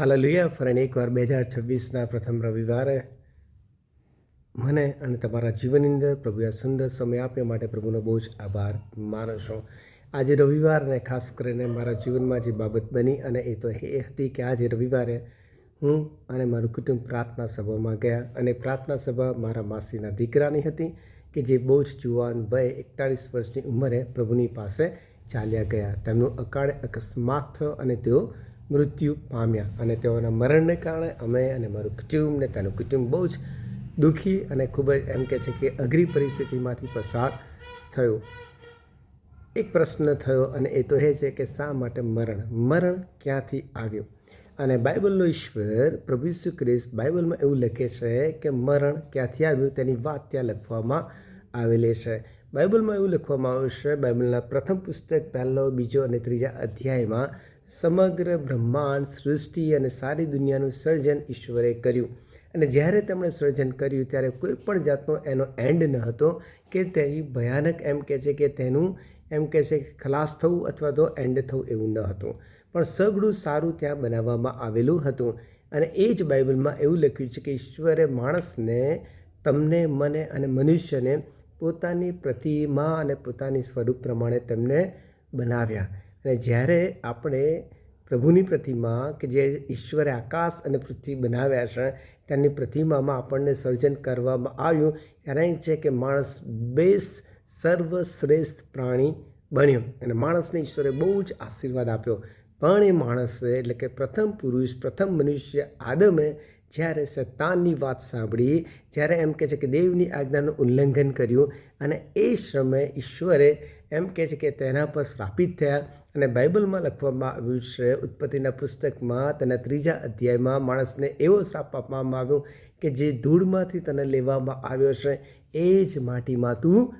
Hallelujah. ફરીને એકવાર બે હજાર છવ્વીસના પ્રથમ રવિવારે મને અને તમારા જીવનની અંદર પ્રભુએ સુંદર સમય આપ્યા માટે પ્રભુનો બહુ જ આભાર માનું છું. આજે રવિવાર અને ખાસ કરીને મારા જીવનમાં જે બાબત બની અને એ તો એ હતી કે આજે રવિવારે હું અને મારું કુટુંબ પ્રાર્થના સભામાં ગયા અને પ્રાર્થના સભા મારા માસીના દીકરાની હતી કે જે બહુ જ જુવાન વય એકતાળીસ વર્ષની ઉંમરે પ્રભુની પાસે ચાલ્યા ગયા. તેમનું અકાળે અકસ્માત થયો અને તેઓ મૃત્યુ પામ્યા અને તેઓના મરણને કારણે અમે અને મારું કુટુંબ ને તેનું કુટુંબ બહુ જ દુઃખી અને ખૂબ જ એમ કહે છે કે અઘરી પરિસ્થિતિમાંથી પસાર થયું. એક પ્રશ્ન થયો અને એ તો એ છે કે શા માટે મરણ? મરણ ક્યાંથી આવ્યું? અને બાઇબલનો ઈશ્વર પ્રભુ ઈસુ ખ્રિસ્ત બાઇબલમાં એવું લખે છે કે મરણ ક્યાંથી આવ્યું તેની વાત ત્યાં લખવામાં આવેલી છે. બાઇબલમાં એવું લખવામાં આવ્યું છે, બાઇબલના પ્રથમ પુસ્તક પહેલો, બીજો અને ત્રીજા અધ્યાયમાં સમગ્ર બ્રહ્માંડ, સૃષ્ટિ અને સારી દુનિયાનું સર્જન ઈશ્વરે કર્યું. અને જ્યારે તેમણે સર્જન કર્યું, ત્યારે કોઈ પણ જાતનો એનો એન્ડ ન હતો કે તેની ભયાનક એમ કહે છે કે તેનું એમ કહે છે કે ખલાસ થવું અથવા તો એન્ડ થવું એવું ન હતું. પણ સઘળું સારું ત્યાં બનાવવામાં આવેલું હતું. અને એ જ બાઇબલમાં એવું લખ્યું છે કે ઈશ્વરે માણસને, તમને, મને અને મનુષ્યને પોતાની પ્રતિમા અને પોતાની સ્વરૂપ પ્રમાણે તેમને બનાવ્યા. અને જ્યારે આપણે પ્રભુની પ્રતિમા કે જે ઈશ્વરે આકાશ અને પૃથ્વી બનાવ્યા છે તેની પ્રતિમામાં આપણને સર્જન કરવામાં આવ્યું, ત્યારે છે કે માણસ બેસ સર્વશ્રેષ્ઠ પ્રાણી બન્યો. અને માણસને ઈશ્વરે બહુ જ આશીર્વાદ આપ્યો. પણ એ માણસે એટલે કે પ્રથમ પુરુષ, પ્રથમ મનુષ્ય આદમે જ્યારે શૈતાનની વાત સાંભળી, જ્યારે એમ કહે છે કે દેવની આજ્ઞાનું ઉલ્લંઘન કર્યું અને એ સમયે ઈશ્વરે એમ કહે છે કે તેના પર શ્રાપિત થયા અને બાઇબલમાં લખવામાં આવ્યું છે, ઉત્પત્તિના પુસ્તકમાં તેના ત્રીજા અધ્યાયમાં માણસને એવો શ્રાપ આપવામાં આવ્યો કે જે ધૂળમાંથી તને લેવામાં આવ્યો છે, એ જ માટીમાં તું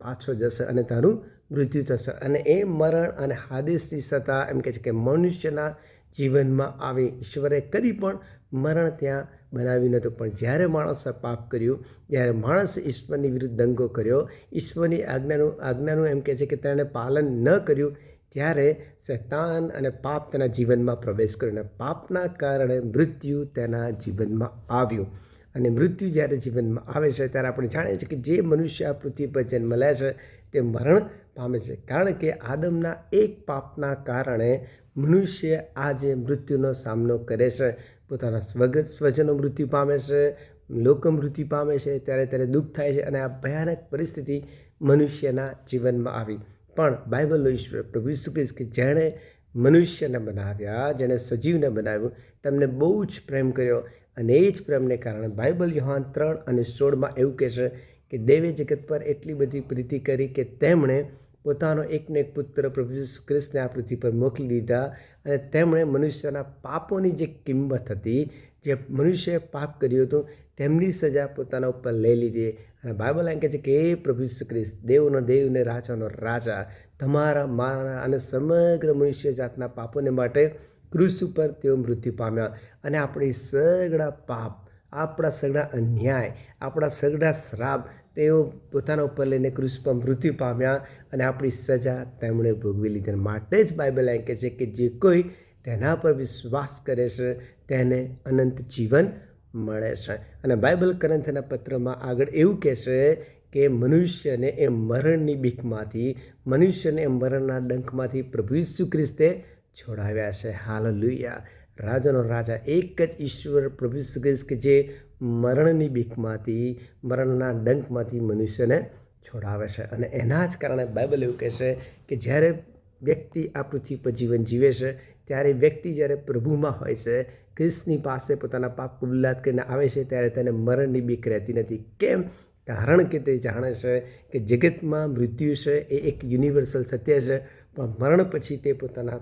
પાછો જશે અને તારું મૃત્યુ થશે. અને એ મરણ અને હાદેશની સત્તા એમ કહે છે કે મનુષ્યના જીવનમાં આવી. ઈશ્વરે કદી પણ મરણ ત્યાં બનાવ્યું નહોતું. પણ જ્યારે માણસે પાપ કર્યું, જ્યારે માણસે ઈશ્વરની વિરુદ્ધ દંગો કર્યો, ઈશ્વરની આજ્ઞાનું આજ્ઞાનું એમ કહે છે કે તેણે પાલન ન કર્યું, ત્યારે શૈતાન અને પાપ તેના જીવનમાં પ્રવેશ કર્યો અને પાપના કારણે મૃત્યુ તેના જીવનમાં આવ્યું. અને મૃત્યુ જ્યારે જીવનમાં આવે છે, ત્યારે આપણે જાણીએ છીએ કે જે મનુષ્ય આ પૃથ્વી પર જન્મ લે છે, તે મરણ પામે છે. કારણ કે આદમના એક પાપના કારણે મનુષ્ય આજે મૃત્યુનો સામનો કરે છે. પોતાના સ્વગત સ્વજનો મૃત્યુ પામે છે, લોકો મૃત્યુ પામે છે, ત્યારે ત્યારે દુઃખ થાય છે અને આ ભયાનક પરિસ્થિતિ મનુષ્યના જીવનમાં આવી. પણ બાઇબલનો ઈશ્વર પ્રભુ ઈસુ કે જેણે મનુષ્યને બનાવ્યા, જેણે સજીવને બનાવ્યું, તમને બહુ જ પ્રેમ કર્યો અને એ જ પ્રેમને કારણે બાઇબલ યુહાન ત્રણ અને સોળમાં એવું કહે છે કે દેવે જગત પર એટલી બધી પ્રીતિ કરી કે તેમણે પોતાનો એકને એક પુત્ર પ્રભુ ઈસુ ખ્રિસ્તને આ પૃથ્વી પર મોકલી દીધા અને તેમણે મનુષ્યના પાપોની જે કિંમત હતી, જે મનુષ્યએ પાપ કર્યું હતું, તેમની સજા પોતાના ઉપર લઈ લીધી. અને બાઇબલ એમ કહે છે કે એ પ્રભુ ઈસુ ખ્રિસ્ત, દેવનો દેવ ને રાજાનો રાજા, તમારા મારા અને સમગ્ર મનુષ્ય જાતના પાપોને માટે ક્રુસ ઉપર તેઓ મૃત્યુ પામ્યા. અને આપણી સગળા પાપ, આપણા સગડા અન્યાય, આપણા સગડા શ્રાપ તેઓ પોતાના ઉપર લઈને પર મૃત્યુ પામ્યા અને આપણી સજા તેમણે ભોગવી લીધી. માટે જ બાઇબલ એમ કહે છે કે જે કોઈ તેના પર વિશ્વાસ કરે છે, તેને અનંત જીવન મળે છે. અને બાઇબલ કરંથના પત્રમાં આગળ એવું કહે છે કે મનુષ્યને એ મરણની બીકમાંથી, મનુષ્યને એ મરણના ડંખમાંથી પ્રભુ ઈસુ ખ્રિસ્તે છોડાવ્યા છે. હાલ લુયા રાજાનો રાજા એક જ ઈશ્વર પ્રભુ ઈસુ કે જે મરણની બીકમાંથી, મરણના ડંખમાંથી મનુષ્યને છોડાવે છે. અને એના જ કારણે બાઇબલ એવું કહે છે કે જ્યારે વ્યક્તિ આ પૃથ્વી પર જીવન જીવે છે, ત્યારે વ્યક્તિ જ્યારે પ્રભુમાં હોય છે ક્રિસ્તની પાસે પોતાના પાપ કબૂલાત કરીને આવે છે, ત્યારે તેને મરણની બીક રહેતી નથી. કેમ? કારણ કે તે જાણે છે કે જગતમાં મૃત્યુ છે, એ એક યુનિવર્સલ સત્ય છે, પણ મરણ પછી તે પોતાના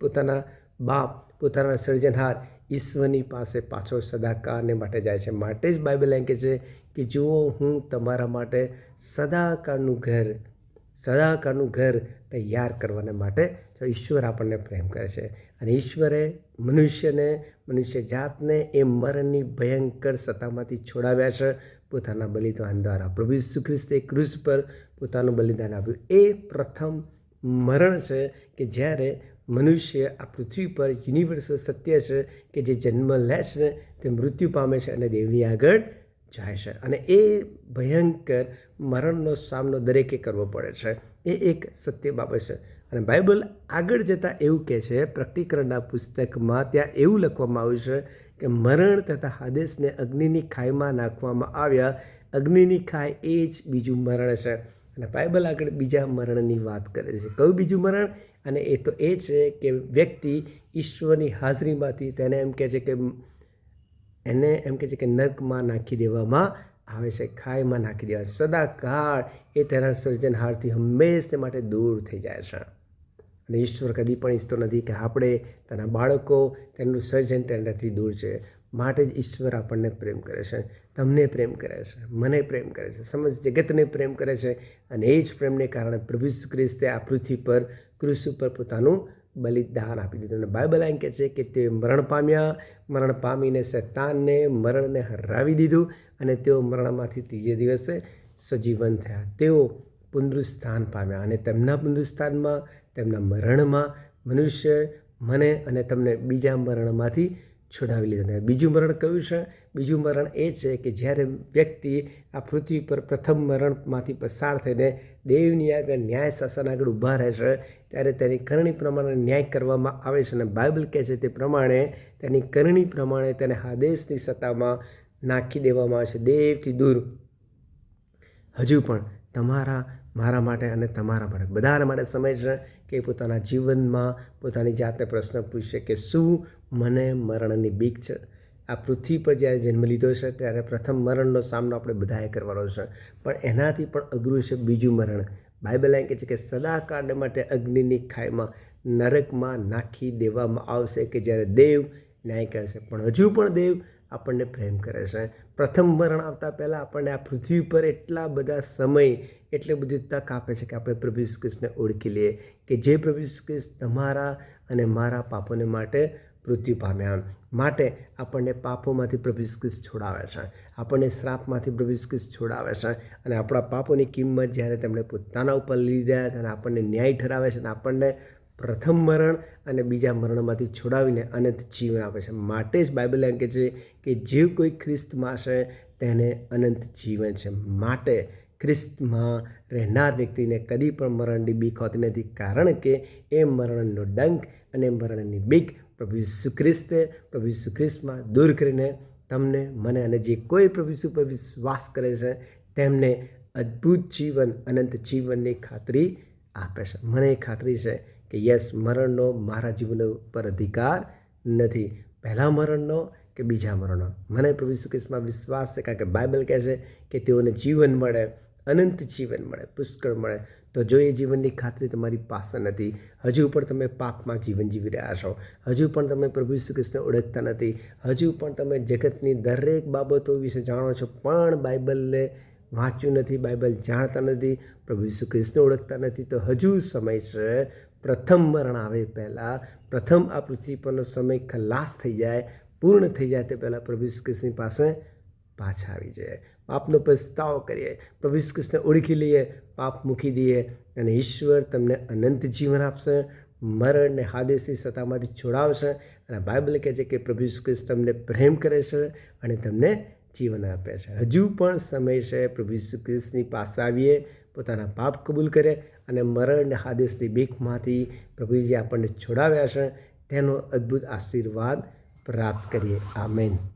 પોતાના બાપ, પોતાના સર્જનહાર ઈશ્વરની પાસે પાછો સદાકાળને માટે જાય છે. માટે જ બાઇબલ એમ કહે છે કે જુઓ, હું તમારા માટે સદાકાળનું ઘર સદાકાળનું ઘર તૈયાર કરવાને માટે જો ઈશ્વર આપણને પ્રેમ કરે છે. અને ઈશ્વરે મનુષ્યને, મનુષ્ય જાતને એ મરણની ભયંકર સત્તામાંથી છોડાવ્યા છે. પોતાના બલિદાન દ્વારા પ્રભુ ઈસુ ખ્રિસ્તે ક્રુસ પર પોતાનું બલિદાન આપ્યું. એ પ્રથમ મરણ છે કે જ્યારે મનુષ્ય આ પૃથ્વી પર યુનિવર્સલ સત્ય છે કે જે જન્મ લે છે તે મૃત્યુ પામે છે અને દેવની આગળ જાય છે. અને એ ભયંકર મરણનો સામનો દરેકે કરવો પડે છે. એ એક સત્ય બાબત છે. અને બાઇબલ આગળ જતાં એવું કહે છે, પ્રકટીકરણના પુસ્તકમાં ત્યાં એવું લખવામાં આવ્યું છે કે મરણ તથા હાદેશને અગ્નિની ખાઈમાં નાખવામાં આવ્યા. અગ્નિની ખાઈ એ જ બીજું મરણ છે. અને બાઇબલ આગળ બીજા મરણની વાત કરે છે. કયું બીજું મરણ? અને એ તો એ છે કે વ્યક્તિ ઈશ્વરની હાજરીમાંથી તેને એમ કહે છે કે એને એમ કહે છે કે નર્કમાં નાખી દેવામાં આવે છે, ખાઈમાં નાખી દેવા. સદાકાળ એ તેના સર્જનહારથી હંમેશને માટે દૂર થઈ જાય છે. અને ઈશ્વર કદી પણ ઈચ્છતો નથી કે આપણે તેના બાળકો તેનું સર્જન તેનાથી દૂર છે. માટે જ ઈશ્વર આપણને પ્રેમ કરે છે. તમને પ્રેમ કરે છે, મને પ્રેમ કરે છે, સમજ જગતને પ્રેમ કરે છે અને એ જ પ્રેમને કારણે પ્રભુ ખ્રિસ્તે આ પૃથ્વી પર, ક્રુસ ઉપર પોતાનું બલિદાન આપી દીધું. અને બાઇબલ એમ કહે છે કે તે મરણ પામ્યા, મરણ પામીને શૈતાનને મરણને હરાવી દીધું અને તેઓ મરણમાંથી ત્રીજે દિવસે સજીવન થયા. તેઓ પુનરુસ્થાન પામ્યા અને તેમના પુનરુસ્થાનમાં તેમના મરણમાં મનુષ્ય મને અને તમને બીજા મરણમાંથી છોડાવી લીધા બીજું મરણ કયું છે? બીજું મરણ એ છે કે જ્યારે વ્યક્તિ આ પૃથ્વી પર પ્રથમ મરણમાંથી પસાર થઈને દેવની આગળ ન્યાય શાસન આગળ ઊભા રહે છે, ત્યારે તેની કરણી પ્રમાણે ન્યાય કરવામાં આવે છે અને બાઇબલ કહે છે તે પ્રમાણે તેની કરણી પ્રમાણે તેને આદેશની સત્તામાં નાખી દેવામાં આવે છે. દેવથી દૂર. હજુ પણ તમારા, મારા માટે અને તમારા માટે બધાના માટે સમય છે. કે પોતાના જીવનમાં પોતાની જાતને પ્રશ્ન પૂછશે કે શું મને મરણની બીક છે? આ પૃથ્વી પર જ્યારે જન્મ લીધો છે, ત્યારે પ્રથમ મરણનો સામનો આપણે બધાએ કરવાનો છે. પણ એનાથી પણ અઘરું છે બીજું મરણ. બાઇબલ એમ કહે છે કે સદાકાળ માટે અગ્નિની ખાઈમાં નરકમાં નાખી દેવામાં આવશે કે જ્યારે દેવ ન્યાય કરશે. પણ હજુ પણ દેવ આપણને પ્રેમ કરે છે. પ્રથમ મરણ આવતા પહેલાં આપણને આ પૃથ્વી પર એટલા બધા સમય, એટલી બધી તક આપે છે કે આપણે પ્રભુ ઈસુ ખ્રિસ્તને ઓળખી લઈએ કે જે પ્રભુ ઈસુ ખ્રિસ્ત તમારા અને મારા પાપોને માટે મૃત્યુ પામ્યા માટે આપણને પાપોમાંથી પ્રભુ ઈસુ છોડાવે છે. આપણને શ્રાપમાંથી પ્રભુ ઈસુ છોડાવે છે. અને આપણા પાપોની કિંમત જ્યારે તેમણે પોતાના ઉપર લીધા છે અને આપણને ન્યાય ઠરાવે છે અને આપણને પ્રથમ મરણ અને બીજા મરણમાંથી છોડાવીને અનંત જીવન આપે છે. માટે જ બાઇબલ એમ કહે છે કે જે કોઈ ખ્રિસ્તમાં છે તેને અનંત જીવન છે. માટે ખ્રિસ્તમાં રહેનાર વ્યક્તિને કદી પણ મરણની બીક હોતી નથી. કારણ કે એ મરણનો ડંક અને મરણની બીક પ્રભુ ઈસુ પ્રભુ ઈસુ ખ્રિસ્તમાં દૂર કરીને તમને, મને અને જે કોઈ પ્રભુ ઈસુ પર વિશ્વાસ કરે છે તેમને અદ્ભુત જીવન, અનંત જીવનની ખાતરી આપે છે. મને એ ખાતરી છે કે યસ મરણનો મારા જીવન ઉપર અધિકાર નથી. પહેલાં મરણનો કે બીજા મરણનો? મને પ્રભુ સુકેશમાં વિશ્વાસ છે કારણ કે બાઇબલ કહે છે કે તેઓને જીવન મળે, અનંત જીવન મળે, પુષ્કળ મળે. તો જો એ જીવનની ખાતરી તમારી પાસે નથી, હજુ પણ તમે પાપમાં જીવન જીવી રહ્યા છો. હજુ પણ તમે પ્રભુ ઈસુ ખ્રિસ્તને ઓળખતા નથી. હજુ પણ તમે જગતની દરેક બાબતો વિશે જાણો છો, પણ બાઇબલને વાંચ્યું નથી, બાઇબલ જાણતા નથી, પ્રભુ ઈસુ ખ્રિસ્તને ઓળખતા નથી. તો હજુ સમય છે પ્રથમ મરણ આવે પહેલાં, પ્રથમ આ પૃથ્વી પરનો સમય ખલાસ થઈ જાય, પૂર્ણ થઈ જાય તે પહેલાં પ્રભુ ખ્રિસ્તની પાસે પાછા આવી જાય પાપનો પસ્તાવો કરીએ, પ્રભુ કૃષ્ણને ઓળખી લઈએ, પાપ મૂકી દઈએ અને ઈશ્વર તમને અનંત જીવન આપશે મરણ ને હાદેસની સત્તામાંથી છોડાવશે અને બાઇબલ કહે છે કે પ્રભુ કૃષ્ણ તમને પ્રેમ કરે છે અને તમને જીવન આપે છે. હજુ પણ સમય છે પ્રભુ ઈસુ ખ્રિસ્તની પાસે આવીએ, પોતાના પાપ કબૂલ કરે અને મરણને હાદેશની બીકમાંથી પ્રભુજી આપણને છોડાવ્યા છે. તેનો અદ્ભુત આશીર્વાદ પ્રાપ્ત કરીએ. આમેન.